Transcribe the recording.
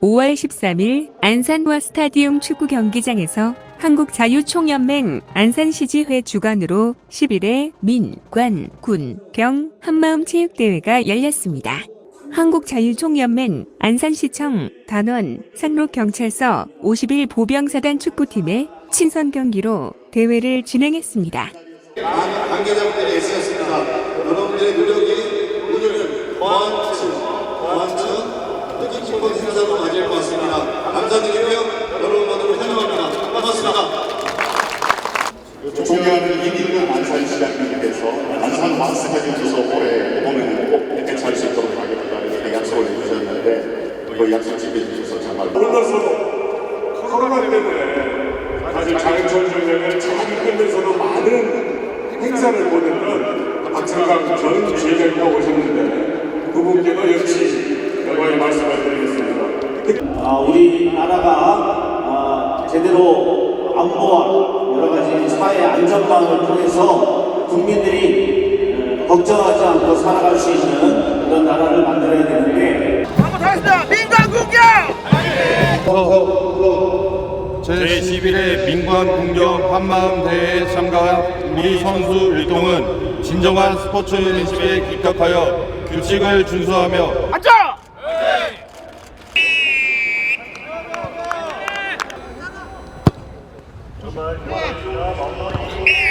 5월 13일 안산와 스타디움 축구 경기장에서 한국자유총연맹 안산시지회 주관으로 11회 민, 관, 군, 경 한마음 체육대회가 열렸습니다. 한국자유총연맹 안산시청 단원 상록경찰서 51 보병사단 축구팀의 친선 경기로 대회를 진행했습니다. 관계자분들이 애쓰셨습니다. 여러분들의 노력이 오늘 더 더한층 뜻깊은 행사로 맞을 것 같습니다. 감사드리고요. 여러분만으로 환영합니다. 반갑습니다. 존경하는 이민근 안산 시장님께서 안산 마스터님께서 올해 봄에는 꼭 개최할 수 있도록 하겠다 약속을 해주셨는데 그 약속 지켜주셔서 정말 물러서도 코로나 때문에 사실 장윤철 전쟁을 잘 끌면서도 많은 행사를 보내는 박창강 전 지회장님과 오셨는데 그분께도 역시 영광의 말씀을 드리겠습니다. 아, 우리 나라가 아, 제대로 안보와 여러 가지 사회 안전망을 통해서 국민들이 어, 걱정하지 않고 살아갈 수 있는 그런 나라를 만들어야 되는데. 제11회 민관 공격 한마음 대회에 참가한 우리 선수 일동은 진정한 스포츠맨십에 입각하여 규칙을 준수하며 Coba, kalau.